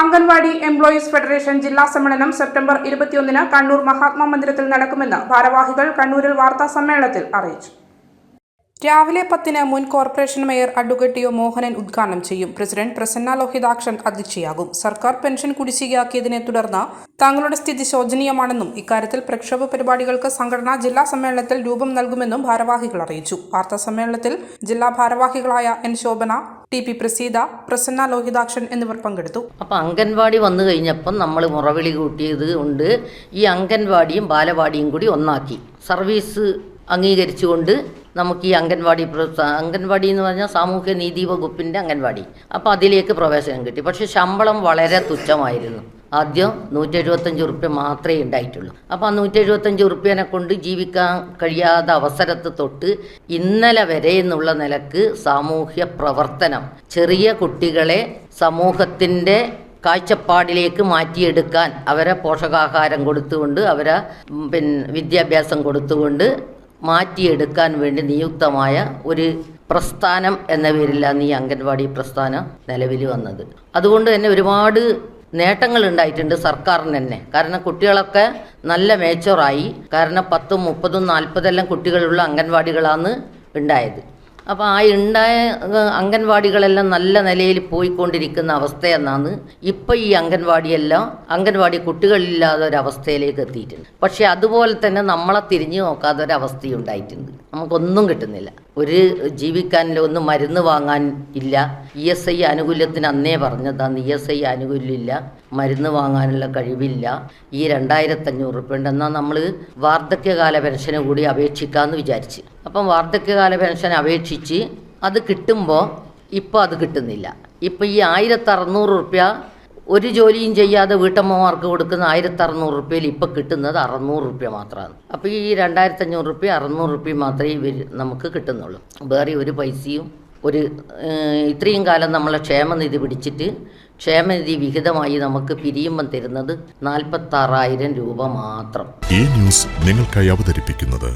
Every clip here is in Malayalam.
അംഗൻവാടി എംപ്ലോയീസ് ഫെഡറേഷൻ ജില്ലാ സമ്മേളനം സെപ്റ്റംബർ ഇരുപത്തിയൊന്നിന് കണ്ണൂർ മഹാത്മാ മന്ദിരത്തിൽ നടക്കുമെന്ന് ഭാരവാഹികൾ കണ്ണൂരിൽ വാർത്താ സമ്മേളനത്തിൽ അറിയിച്ചു. രാവിലെ പത്തിന് മുൻ കോർപ്പറേഷൻ മേയർ അഡ്വക്കേറ്റ് മോഹനൻ ഉദ്ഘാടനം ചെയ്യും. പ്രസിഡന്റ് പ്രസന്ന ലോഹിതാക്ഷൻ അധ്യക്ഷയാകും. സർക്കാർ പെൻഷൻ കുടിശ്ശികയാക്കിയതിനെ തുടർന്ന് തങ്ങളുടെ സ്ഥിതി ശോചനീയമാണെന്നും ഇക്കാര്യത്തിൽ പ്രക്ഷോഭ പരിപാടികൾക്ക് സംഘടന ജില്ലാ സമ്മേളനത്തിൽ രൂപം നൽകുമെന്നും ഭാരവാഹികൾ അറിയിച്ചു. വാർത്താ സമ്മേളനത്തിൽ ജില്ലാ ഭാരവാഹികളായ N Shobhana T P Praseetha Prasanna Lohithakshan എന്നിവർ പങ്കെടുത്തു. അപ്പം അംഗൻവാടി വന്നു കഴിഞ്ഞപ്പം നമ്മൾ മുറവിളി കൂട്ടിയത് കൊണ്ട് ഈ അംഗൻവാടിയും ബാലവാടിയും കൂടി ഒന്നാക്കി. സർവീസ് അംഗീകരിച്ചുകൊണ്ട് നമുക്ക് ഈ അംഗൻവാടി അംഗൻവാടി എന്ന് പറഞ്ഞാൽ സാമൂഹ്യ നീതി വകുപ്പിന്റെ അംഗൻവാടി. അപ്പോൾ അതിലേക്ക് പ്രവേശനം കിട്ടി. പക്ഷേ ശമ്പളം വളരെ തുച്ഛമായിരുന്നു. ആദ്യം നൂറ്റി എഴുപത്തഞ്ച് ഉറുപ്പ്യ മാത്രമേ ഉണ്ടായിട്ടുള്ളൂ. അപ്പോൾ ആ നൂറ്റി എഴുപത്തഞ്ച് ഉറുപ്പ്യനെ കൊണ്ട് ജീവിക്കാൻ കഴിയാത്ത അവസരത്ത് തൊട്ട് ഇന്നലെ വരെ എന്നുള്ള നിലയ്ക്ക് സാമൂഹ്യ പ്രവർത്തനം ചെറിയ കുട്ടികളെ സമൂഹത്തിന്റെ കാഴ്ചപ്പാടിലേക്ക് മാറ്റിയെടുക്കാൻ അവരെ പോഷകാഹാരം കൊടുത്തുകൊണ്ട് അവരെ പിന്നെ വിദ്യാഭ്യാസം കൊടുത്തുകൊണ്ട് മാറ്റിയെടുക്കാൻ വേണ്ടി നിയുക്തമായ ഒരു പ്രസ്ഥാനം എന്ന പേരിലാണ് ഈ അംഗൻവാടി പ്രസ്ഥാനം നിലവിൽ വന്നത്. അതുകൊണ്ട് തന്നെ ഒരുപാട് നേട്ടങ്ങൾ ഉണ്ടായിട്ടുണ്ട് സർക്കാരിന് തന്നെ. കാരണം കുട്ടികളൊക്കെ നല്ല മേച്ചോറായി കാരണം പത്തും മുപ്പതും നാൽപ്പതെല്ലാം കുട്ടികളുള്ള അംഗൻവാടികളാണ് ഉണ്ടായത്. അപ്പോൾ ആ ഉണ്ടായ അംഗൻവാടികളെല്ലാം നല്ല നിലയിൽ പോയിക്കൊണ്ടിരിക്കുന്ന അവസ്ഥയെന്നാണ് ഇപ്പോൾ ഈ അംഗൻവാടിയെല്ലാം അംഗൻവാടി കുട്ടികളില്ലാത്ത ഒരവസ്ഥയിലേക്ക് എത്തിയിട്ടുണ്ട്. പക്ഷേ അതുപോലെ തന്നെ നമ്മളെ തിരിഞ്ഞു നോക്കാത്ത ഒരവസ്ഥയുണ്ടായിട്ടുണ്ട്. നമുക്കൊന്നും കിട്ടുന്നില്ല. ഒരു ജീവിക്കാനില്ല ഒന്നും മരുന്ന് വാങ്ങാൻ ഇല്ല. ഇ എസ് ഐ ആനുകൂല്യത്തിന് അന്നേ പറഞ്ഞതാണ് ഇ എസ് ഐ ആനുകൂല്യമില്ല. മരുന്ന് വാങ്ങാനുള്ള കഴിവില്ല. ഈ രണ്ടായിരത്തഞ്ഞൂറ് റുപ്യ ഉണ്ട് എന്നാൽ നമ്മൾ വാർദ്ധക്യകാല പെൻഷന് കൂടി അപേക്ഷിക്കാമെന്ന് വിചാരിച്ച്. അപ്പം വാർദ്ധക്യകാല പെൻഷൻ അപേക്ഷിച്ച് അത് കിട്ടുമ്പോൾ ഇപ്പോൾ അത് കിട്ടുന്നില്ല. ഇപ്പം ഈ ആയിരത്തി അറുന്നൂറ് റുപ്യ ഒരു ജോലിയും ചെയ്യാതെ വീട്ടമ്മമാർക്ക് കൊടുക്കുന്ന ആയിരത്തി അറുന്നൂറ് റുപ്യയിൽ ഇപ്പം കിട്ടുന്നത് അറുന്നൂറ് റുപ്യ മാത്രമാണ്. അപ്പോൾ ഈ രണ്ടായിരത്തി അഞ്ഞൂറ് റുപ്യ അറുന്നൂറ് റുപ്യ മാത്രമേ ഇവർ നമുക്ക് കിട്ടുന്നുള്ളൂ. വേറെ ഒരു പൈസയും ഒരു ഇത്രയും കാലം നമ്മളെ ക്ഷേമനിധി പിടിച്ചിട്ട് ക്ഷേമനിധി വിഹിതമായി നമുക്ക് പിരിയുമ്പം തരുന്നത് നാൽപ്പത്താറായിരം രൂപ മാത്രം. ഈ ന്യൂസ് നിങ്ങൾക്കായി അവതരിപ്പിക്കുന്നത്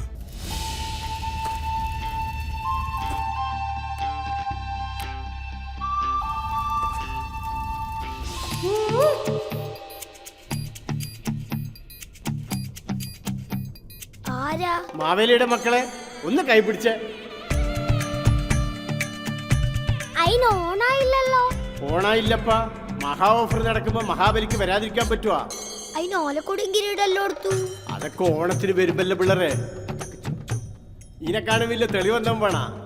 ആരാ? മാവേലിയുടെ മക്കളെ ഒന്ന് കൈപിടിച്ച് അയിന് ഓണായില്ലല്ലോ. ഓണായില്ലപ്പ. മഹാ ഓഫർ നടക്കുമ്പോ മഹാബലിക്ക് വരാതിരിക്കാൻ പറ്റുവാ. അയിന് ഓലക്കൊടും കിരീടല്ലോ എടുത്തു അതൊക്കെ ഓണത്തിന് വരുമ്പല്ലേ പിള്ളേരെ. ഇനെ വലിയ തെളിവെന്താ വേണ.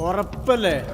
ഉറപ്പല്ലേ?